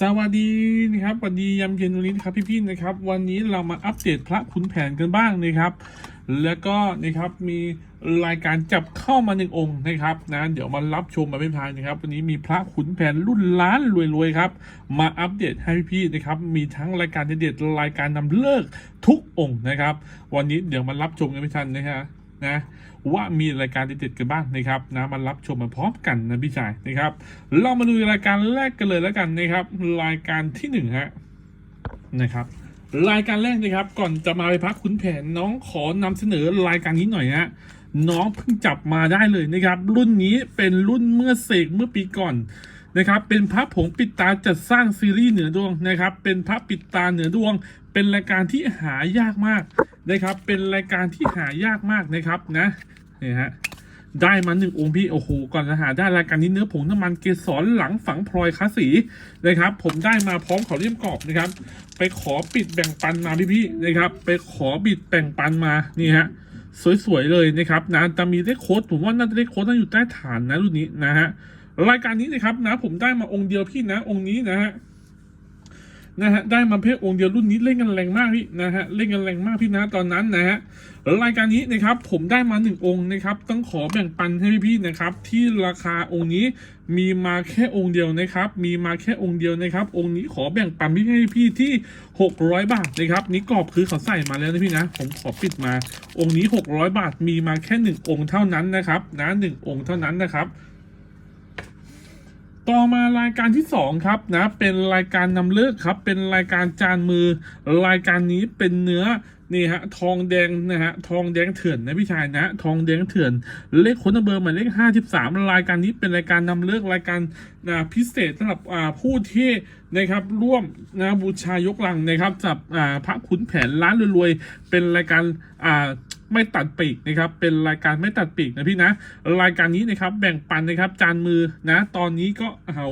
สวัสดีนะครับสวัสดียามเย็นวันนี้นะครับพี่ๆนะครับ วันนี้เรามาอัปเดตพระขุนแผนกันบ้างนะครับ แล้วก็นะครับมีรายการจับเข้ามาหนึ่งองค์นะครับนะเดี๋ยวมารับชมมาเป็นพายนะครับ วันนี้มีพระขุนแผนรุ่นล้านรวยๆครับ มาอัปเดตให้พี่ๆนะครับ มีทั้งรายการเด็ดรายการนำเลิกทุกองค์นะครับ วันนี้เดี๋ยวมารับชมกันไม่ทันนะฮะนะ ว่ามีรายการเด็ดๆกันบ้างนะครับนะมารับชมมาพร้อมกันนะพี่ชายนะครับ เรามาดูรายการแรกกันเลยแล้วกันนะครับ รายการที่หนึ่งฮะนะครับรายการแรกนะครับ ก่อนจะมาไปพักคุณแผนน้องขอนำเสนอรายการนี้หน่อยฮะน้องเพิ่งจับมาได้เลยนะครับ รุ่นนี้เป็นรุ่นเมื่อเสกเมื่อปีก่อนนะครับ เป็นพระผงปิดตาจัดสร้างซีรีส์เหนือดวงนะครับ เป็นพระปิดตาเหนือดวง เป็นรายการที่หายากมาก นะครับ เป็นรายการที่หายากมากนะครับนะนี่ฮะได้มาหนึ่งองค์พี่โอ้โหก่อนจะหาได้รายการนี้เนื้อผงน้ำมันเกสรหลังฝังพลอยคาสีนะครับ ผมได้มาพร้อมขอเลี่ยมกรอบนะครับ ไปขอปิดแบ่งปันมาพี่ๆนะครับ ไปขอบิดแบ่งปันมานี่ฮะสวยๆเลยนะครับนะจะมีเลขโค้ดผมว่าน่าจะเลขโค้ดน่าอยู่ใต้ฐานนะรุ่นนี้นะฮะรายการนี้นะครับนะผมได้มาองค์เดียวพี่นะองค์นี้นะฮะ นะฮะได้มาเพียองค์เดียวรุ่นนี้เล่นกันแรงมากพี่นะฮะเล่นกันแรงมากพี่นะตอนนั้นนะฮะรายการนี้นะครับผมได้มาหนึ่งองค์นะครับต้องขอแบ่งปันให้พี่ๆนะครับที่ราคาองค์นี้มีมาแค่องค์เดียวนะครับ มีมาแค่องค์เดียวนะครับ องค์นี้ขอแบ่งปันพี่ให้พี่ที่ 600 บาทนะครับนี่กรอบคือเขาใส่มาแล้วนะพี่นะ ผมขอปิดมา องค์นี้ 600 บาทมีมาแค่หนึ่งองค์เท่านั้นนะครับนะหนึ่งองค์เท่านั้นนะครับ ต่อมารายการที่สองครับนะเป็นรายการนำเลิกครับ เป็นรายการจานมือ รายการนี้เป็นเนื้อนี่ฮะทองแดงนะฮะทองแดงเถื่อนนะพี่ชายนะทองแดงเถื่อน เลขคนเบอร์หมายเลขห้าสิบสามรายการนี้เป็นรายการนำเลิกรายการนะพิเศษสำหรับผู้ที่นะครับร่วมนะบูชายกลังนะครับกับพระขุนแผนร้านรวยๆเป็นรายการอ่า ไม่ตัดปีกนะครับเป็นรายการไม่ตัดปีกนะพี่นะ รายการนี้นะครับแบ่งปันนะครับจานมือนะตอนนี้ก็เอา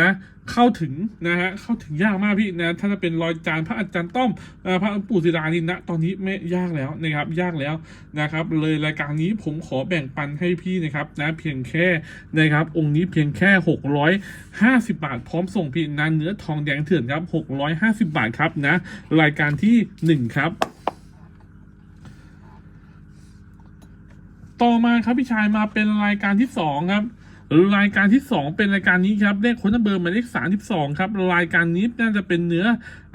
นะเข้าถึงนะฮะเข้าถึงยากมากพี่นะถ้าจะเป็นรอยจานพระอาจารย์ต้อมเอ่อพระปู่ศิลานี่นะตอนนี้ไม่ยากแล้วนะครับยากแล้วนะครับ เลยรายการนี้ผมขอแบ่งปันให้พี่นะครับนะเพียงแค่นะครับองค์นี้เพียงแค่หกร้อยห้าสิบาท พร้อมส่งพี่นะเนื้อทองแดงเถื่อนครับหกร้อยห้าสิบาทครับนะรายการที่หนึ่งครับ ต่อมาครับพี่ชายมาเป็นรายการที่สองครับรายการที่สองเป็นรายการนี้ครับเลขค้นเบอร์หมายเลขสามสิบสองครับรายการนี้น่าจะเป็นเนื้อ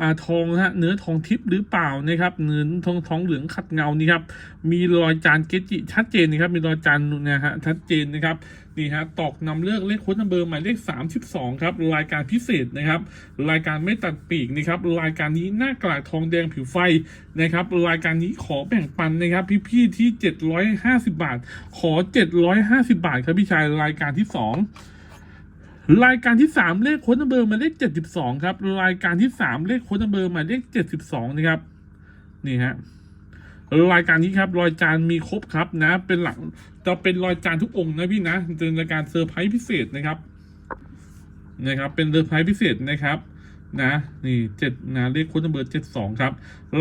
อ่าทองนะฮะเนื้อทองทิพย์หรือเปล่านะครับเนื้อทองทองเหลืองขัดเงานี่ครับมีรอยจานเกจิชัดเจนนะครับมีรอยจานนะฮะชัดเจนนะครับ นี่ฮะตอกนำเลือกเลขค้นเบอร์หมายเลขสามสิบสองครับ รายการพิเศษนะครับ รายการไม่ตัดปีกนะครับ รายการนี้หน้ากลากทองแดงผิวไฟนะครับ รายการนี้ขอแบ่งปันนะครับ พี่ๆที่เจ็ดร้อยห้าสิบาท ขอเจ็ดร้อยห้าสิบาทครับพี่ชายรายการที่สองรายการที่สามเลขโค้ดนัมเบอร์หมายเลขเจ็ดสิบสองครับ รายการที่สามเลขโค้ดนัมเบอร์หมายเลขเจ็ดสิบสองนะครับ นี่ฮะ รายการนี้ครับรอยจานมีครบครับนะ เป็นหลังจะเป็นรอยจานทุกองค์นะพี่นะเป็นรายการเซอร์ไพรส์พิเศษนะครับนะครับ เป็นเซอร์ไพรส์พิเศษนะครับนะนี่เจ็ดนะเลขโค้ดนัมเบอร์เจ็ดสองครับ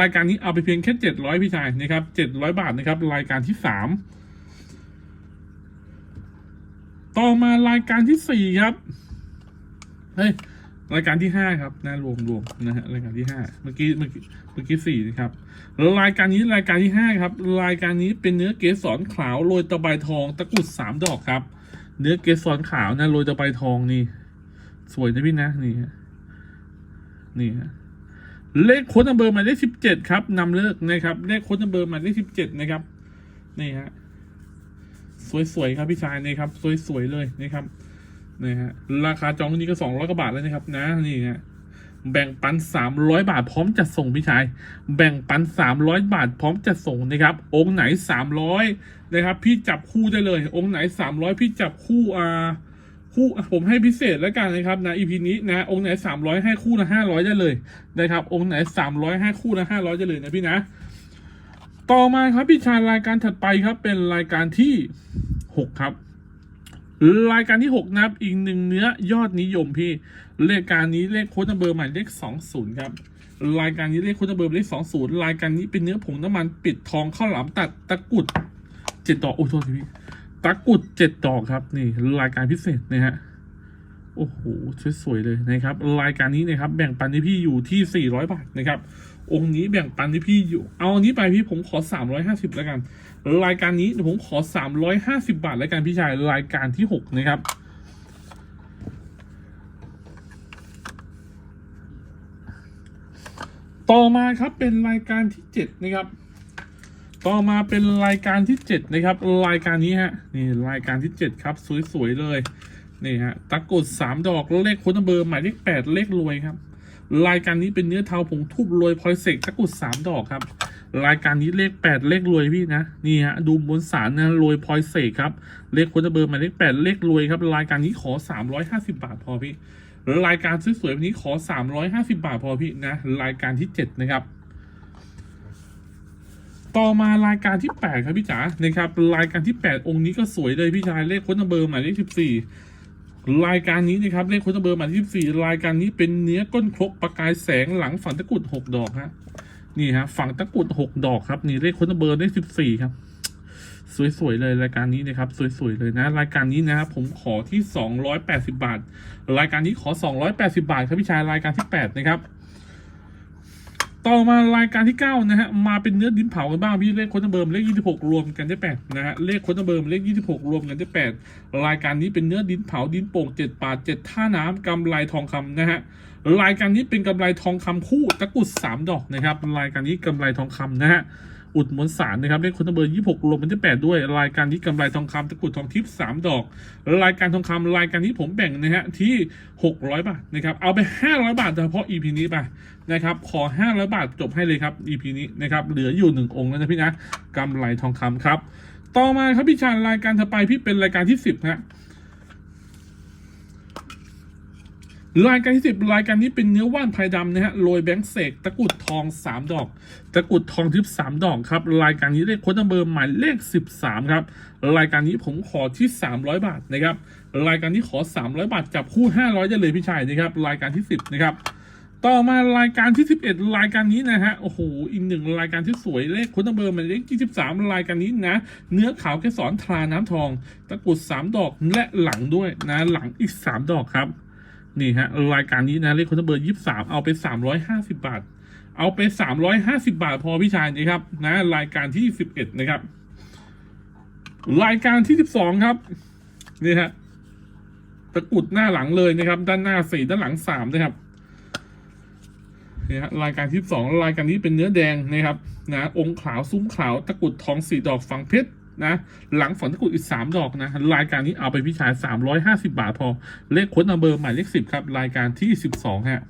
รายการนี้เอาไปเพียงแค่เจ็ดร้อยพี่ชายนะครับเจ็ดร้อยบาทนะครับ รายการที่สามต่อมารายการที่สี่ครับเฮ้ยรายการที่ห้าครับนะรวมรวมนะฮะรายการที่ห้าเมื่อกี้เมื่อกี้ เมื่อกี้สี่นะครับรายการนี้รายการที่ห้าครับ รายการนี้เป็นเนื้อเกสรขาวโรยตะไบทอง ตะกุดสามดอกครับ เนื้อเกสรขาวนะโรยตะไบทองนี่ สวยนะพี่นะนี่ฮะนี่ฮะเลขโค้ดนัมเบอร์หมายเลขสิบเจ็ดครับนำเลิกนะครับ เลขโค้ดนัมเบอร์หมายเลขสิบเจ็ดนะครับนี่ฮะสวยๆครับพี่ชายนี่ครับ สวยๆเลยนะครับนะฮะราคาจองนี้ก็สองร้อยกว่าบาทแล้วนะครับ นะนี่ฮะ แบ่งปันสามร้อยบาทพร้อมจัดส่งพี่ชาย แบ่งปันสามร้อยบาทพร้อมจัดส่งนะครับ องค์ไหนสามร้อยนะครับ พี่จับคู่ได้เลย องค์ไหนสามร้อยพี่จับคู่อ่าคู่ผมให้พิเศษแล้วกันนะครับนะอีพีนี้นะองค์ไหนสามร้อยให้คู่ละห้าร้อยได้เลยนะครับ องค์ไหนสามร้อยให้คู่ละห้าร้อยได้เลยนะพี่นะ ต่อมาครับพี่ชายรายการถัดไปครับเป็นรายการที่หกครับ รายการที่หกนะครับ อีกหนึ่งเนื้อยอดนิยมพี่รายการนี้เลขโค้ดนัมเบอร์ใหมายเลขสองศูนย์ครับ รายการนี้เลขโค้ดนัมเบอร์เลขสองศูนย์รายการนี้เป็นเนื้อผงน้ำมันปิดทองข้าวหลามตัดตะกุดเจ็ดดอกโอ้โทษทีพี่ตะกุดเจ็ดดอกครับนี่รายการพิเศษนะฮะโอ้โหสวยๆเลยนะครับ รายการนี้นะครับแบ่งปันให้พี่อยู่ที่ 400 บาทนะครับ องค์นี้แบ่งปันให้พี่อยู่ เอาอันนี้ไปพี่ผมขอ 350 แล้วกัน รายการนี้เดี๋ยวผมขอ 350 บาทแล้วกันพี่ชายรายการที่ 6 นะครับ ต่อมาครับเป็นรายการที่ 7 นะครับ ต่อมาเป็นรายการที่ 7 นะครับ รายการนี้ฮะนี่รายการที่ 7 ครับ สวย ๆ เลยนี่ฮะตะกรุดสามดอกเลขค้ดเบอร์หมายเลขแปดเลขรวยครับ รายการนี้เป็นเนื้อเทาผงทุบรวยพลอยเสกตะกุดสามดอกครับ รายการนี้เลขแปดเลขรวยพี่นะนี่ฮะดูบนสารนะรวยพลอยเสกครับเลขโค้ดเบอร์หมายเลขแปดเลขรวยครับรายการนี้ขอสามร้อยห้าสิบาทพอพี่รายการสวยๆแบบนี้ขอสามร้อยห้าสิบาทพอพี่นะรายการที่เจ็ดนะครับต่อมารายการที่ 8 ครับพี่จ๋านะครับรายการที่ 8 องค์นี้ก็สวยเลยพี่ชายเลขค้ดเบอร์หมายเลข14 รายการนี้นะครับเลขโค้ดเบอร์มายเลข14รายการนี้เป็นเนื้อก้นครกประกายแสงหลังฝังตะกุด6ดอกฮะนี่ฮะฝังตะกุด6ดอกครับนี่เลขโค้ดเบอร์เลข14ครับ สวยๆเลยรายการนี้นะครับ สวยๆเลยนะ รายการนี้นะครับผมขอที่ 280 บาท รายการนี้ขอ 280 บาทครับพี่ชายรายการที่ 8 นะครับ ต่อมารายการที่ 9 นะฮะ มาเป็นเนื้อดินเผากันบ้างพี่เลขค้ดเบิร์มเลข 26 รวมกันได้8นะฮะเลขค้ดเบิร์มเลข 26 รวมกันได้8รายการนี้เป็นเนื้อดินเผาดินโป่ง7ปาด7ท่าน้ำกำไรทองคำนะฮะรายการนี้เป็นกำไรทองคำคู่ตะกุด3ดอกนะครับรายการนี้กำไรทองคำนะฮะ อุดมวลสารนะครับเลขค้ดเบิร์ม26รวมกันได้8ด้วย รายการนี้กำไรทองคำตะกุดทองทิพย์3ดอก รายการทองคำรายการนี้ผมแบ่งนะฮะที่600บาทนะครับเอาไป500บาทเฉพาะ EP นี้ไปนะครับขอ500บาทจบให้เลยครับ EP นี้นะครับเหลืออยู่หนึ่งองค์แล้วนะพี่นะกำไรทองคำครับ ต่อมาครับพี่ชาญรายการถัดไปพี่เป็นรายการที่10ฮะ รายการที่10รายการนี้เป็นเนื้อว่านไพรดำนะฮะโรยแบงค์เสกตะกุดทอง3ดอก ตะกุดทองทิพย์3ดอกครับ รายการนี้เลขโค้ดนัมเบอร์หมายเลข13ครับ รายการนี้ผมขอที่300บาทนะครับ รายการนี้ขอ300บาทจับคู่500ได้เลยพี่ชายนะครับ รายการที่10นะครับต่อมารายการที่ 11 รายการนี้นะฮะ โอ้โห อีกหนึ่งรายการที่สวยเลขคุณเบอร์หมายเลข23รายการนี้นะ เนื้อขาวแกสอนทราน้ำทอง ตะกุด 3 ดอกและหลังด้วยนะ หลังอีก 3 ดอกครับ นี่ฮะรายการนี้นะเลขคุณเบอร์23เอาไป350บาท เอาไป350บาทพอพี่ชายนะครับนะรายการที่11นะครับ รายการที่12ครับนี่ฮะตะกุดหน้าหลังเลยนะครับ ด้านหน้าสี่ด้านหลังสามนะครับนี่ฮะรายการที่สองรายการนี้เป็นเนื้อแดงนะครับนะองค์ขาวซุ้มขาวตะกุดทองสี่ดอกฝังเพชร นะ หลังฝนตะกุดอีกสามดอกนะ รายการนี้เอาไปพิชายสามร้อยห้าสิบาทพอ เลขค้นนัมเบอร์หมายเลขสิบครับ รายการที่สิบสองฮะ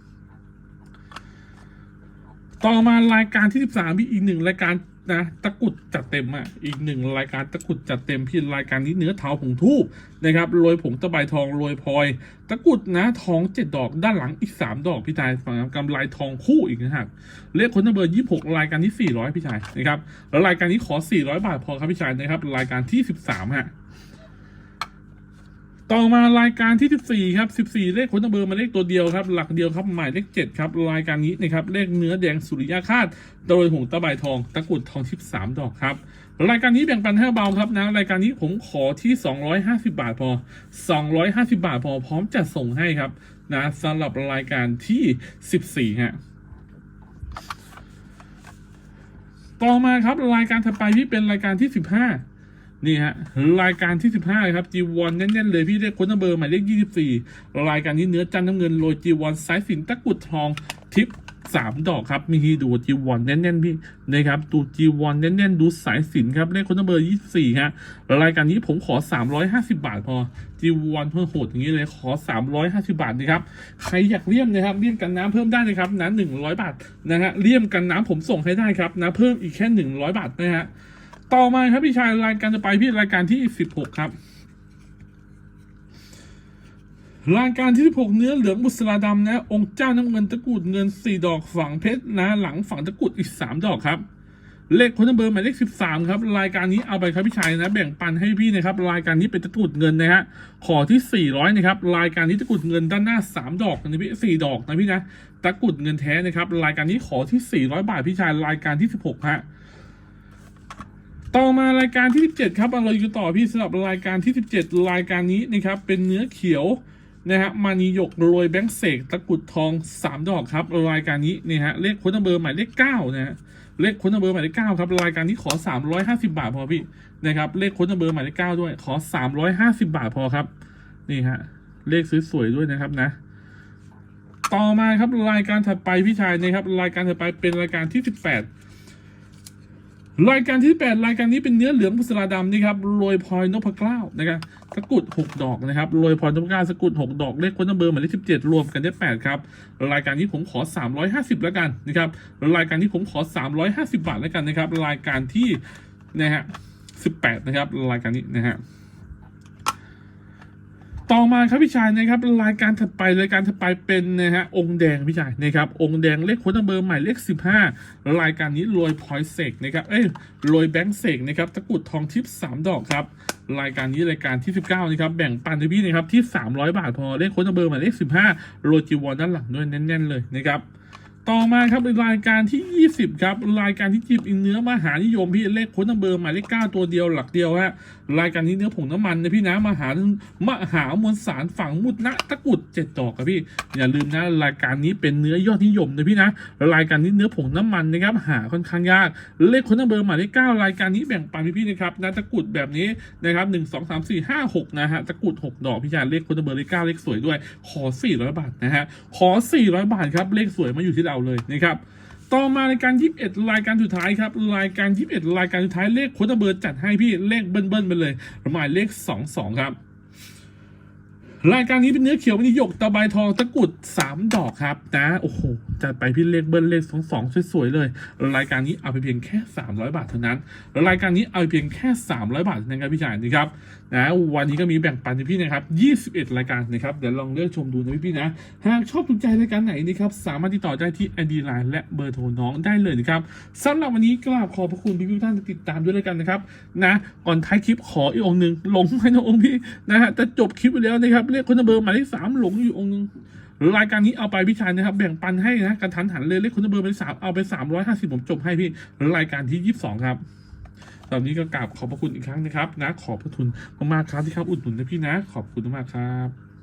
ต่อมารายการที่สิบสามมีอีกหนึ่งรายการ นะตะกุดจัดเต็มอะอีกหนึ่งรายการตะกุดจัดเต็มพี่รายการนี้เนื้อเทาผงทูบนะครับโรยผงตะไบทองโรยพลอย ตะกุดนะทองเจ็ดดอกด้านหลังอีกสามดอกพี่ชายฝั่งกำไรทองคู่อีกนะฮะเลขคนนัมเบอร์ยี่หกรายการที่สี่ร้อยพี่ชายนะครับแล้วรายการนี้ขอสี่ร้อยบาทพอครับพี่ชายนะครับรายการที่สิบสามฮะ ต่อมารายการที่ 14 ครับ 14 เลขคนนัมเบอร์มาเลขตัวเดียวครับ หลักเดียวครับหมายเลข 7 ครับ รายการนี้นะครับเลขเนื้อแดงสุริยาคาตโดยหงส์ตะไบทองตะกุดทองทิพย์3ดอกครับ รายการนี้แบ่งปันให้เบาครับนะ รายการนี้ผมขอที่ 250 บาทพอ 250 บาทพอพร้อมจะส่งให้ครับนะสำหรับรายการที่ 14 ฮะต่อมาครับรายการถัดไปที่เป็นรายการที่ 15 นี่ฮะรายการที่ 15ครับจีวอนแน่นๆเลยพี่เลขค้นัมเบอร์หมายเลข24 รายการนี้เนื้อจันทร์น้ำเงินโรยจีวอนสายสินตะกุดทองทิปสามดอกครับมีฮีดูจีวอนแน่นๆพี่นะครับดูจีวอนแน่นๆดูสายสินครับเลขค้ดนัมเบอร์24ฮะรายการนี้ผมขอ350บาทพอจีวอนเพิ่มโหดอย่างนี้เลยขอ350บาทนะครับใครอยากเลี่ยมนะครับเลี่ยมกันน้ำเพิ่มได้เลยครับนะ100บาทนะฮะเลี่ยมกันน้ำผมส่งให้ได้ครับนะเพิ่มอีกแค่100บาทนะฮะ ต่อมาครับพี่ชายรายการจะไปพี่รายการที่16ครับ รายการที่16เนื้อเหลืองบุษราดำนะ องค์เจ้าน้ำเงินตะกุดเงิน4ดอกฝังเพชรนะ หลังฝังตะกุดอีก3ดอกครับ เลขคนเบอร์หมายเลข13ครับ รายการนี้เอาไปครับพี่ชายนะ แบ่งปันให้พี่นะครับ รายการนี้เป็นตะกุดเงินนะฮะ ขอที่400นะครับ รายการนี้ตะกุดเงินด้านหน้า3ดอกนะพี่4ดอกนะพี่นะ ตะกุดเงินแท้นะครับ รายการนี้ขอที่400บาทพี่ชาย รายการที่16ฮะ ต่อมารายการที่ 17 ครับเราอยู่ต่อพี่สำหรับรายการที่ 17 รายการนี้นะครับเป็นเนื้อเขียวนะฮะมานียกโรยแบงค์เสกตะกุดทองสามดอกครับรายการนี้นี่ฮะเลขค้ดเบอร์หมายเลขเก้านะฮะเลขค้ดเบอร์หมายเลขเก้าครับรายการนี้ขอสามร้อยห้าสิบาทพอพี่นะครับเลขค้ดเบอร์หมายเลขเก้าด้วยขอสามร้อยห้าสิบาทพอครับนี่ฮะเลขสวยๆด้วยนะครับนะต่อมาครับรายการถัดไปพี่ชายนะครับรายการถัดไปเป็นรายการที่สิบแปด รายการที่ 8 รายการนี้เป็นเนื้อเหลืองพุทราดำนี่ครับโรยพลอยนพเกล้านะครับสกุด6 ดอกนะครับโรยพลอยนพเกล้าสกุด6 ดอกเลขคนเบอร์หมายเลข17 รวมกันได้ 8 ครับ รายการนี้ผมขอ 350 แล้วกันนะครับรายการนี้ผมขอ 350 บาทแล้วกันนะครับ รายการที่นะฮะ18 นะครับ รายการนี้นะฮะ ต่อมาครับพี่ชายนะครับรายการถัดไปรายการถัดไปเป็นนะฮะองค์แดงพี่ชายนะครับองค์แดงเลขโค้ดเบอร์ใหม่เลขสิบห้ารายการนี้รวยพอยเซกนะครับเอ้ยรวยแบงค์เซกนะครับตะกุดทองทิพย์สามดอกครับรายการนี้รายการที่สิบเก้านะครับแบ่งปันให้พี่นะครับที่สามร้อยบาทพอเลขโค้ดเบอร์ใหม่เลขสิบห้าโรยจีวอนด้านหลังด้วยแน่นๆเลยนะครับ ต่อมาครับเป็นรายการที่ 20 ครับ รายการที่จีบอินเนื้อมหานิยมพี่เลขค้นัมเบอร์หมายเลขเก้าตัวเดียวหลักเดียวฮะรายการนี้เนื้อผงน้ำมันนะพี่นะมหามหามวลสารฝังมุดนะตะกุดเจ็ดดอกครับพี่อย่าลืมนะรายการนี้เป็นเนื้อยอดนิยมนะพี่นะรายการนี้เนื้อผงน้ำมันนะครับหาค่อนข้างยากเลขค้นัมเบอร์หมายเลขเก้ารายการนี้แบ่งปันพี่ๆนะครับนะตะกุดแบบนี้นะครับหนึ่งสองสามสี่ห้าหกนะฮะตะกุดหกดอกพี่ชายเลขค้นัมเบอร์เลขเก้าเลขสวยด้วยขอสี่ร้อยบาทนะฮะขอสี่ร้อยบาทครับเลขสวยมาอยู่ที่เราเลยนะครับต่อมารายการ 21 รายการสุดท้ายครับ รายการ 21 รายการสุดท้ายเลขโคตรเบอร์จัดให้พี่เลขเบิ้ลๆไปเลยหมายเลข 22 ครับ รายการนี้เป็นเนื้อเขียวมินหยกตะไบทองตะกุดสามดอกครับนะโอ้โหจัดไปพี่เลขเบิ้ลเลขสองสองสวยๆเลย รายการนี้เอาไปเพียงแค่ 300 บาทเท่านั้นรายการนี้เอาไปเพียงแค่ 300 บาทเท่านั้นครับพี่ชายนะครับนะวันนี้ก็มีแบ่งปันให้พี่นะครับ 21 รายการนะครับเดี๋ยวลองเลือกชมดูนะพี่ๆนะหากชอบถูกใจรายการไหนนะครับสามารถติดต่อได้ที่ ID Line และเบอร์โทรน้องได้เลยนะครับสำหรับวันนี้กราบขอบพระคุณพี่ๆท่านติดตามด้วยรายกันนะครับนะก่อนท้ายคลิปขออีกองหนึ่งหลงไปนะองค์พี่นะฮะแต่จบคลิปไปแล้วนะครับเลขคนเบอร์หมายเลขสามหลงอยู่องค์หนึง รายการนี้เอาไปพี่ชายนะครับ แบ่งปันให้นะกันทันหันเลยเลขคุณเบอร์ไปสามเอาไปสามร้อยห้าสิบผมจบให้พี่รายการที่ยี่สิบสองครับตอนนี้ก็กราบขอบพระคุณอีกครั้งนะครับนะขอบพระคุณมากๆครับที่เข้าอุดหนุนนะพี่นะ ขอบคุณมากครับ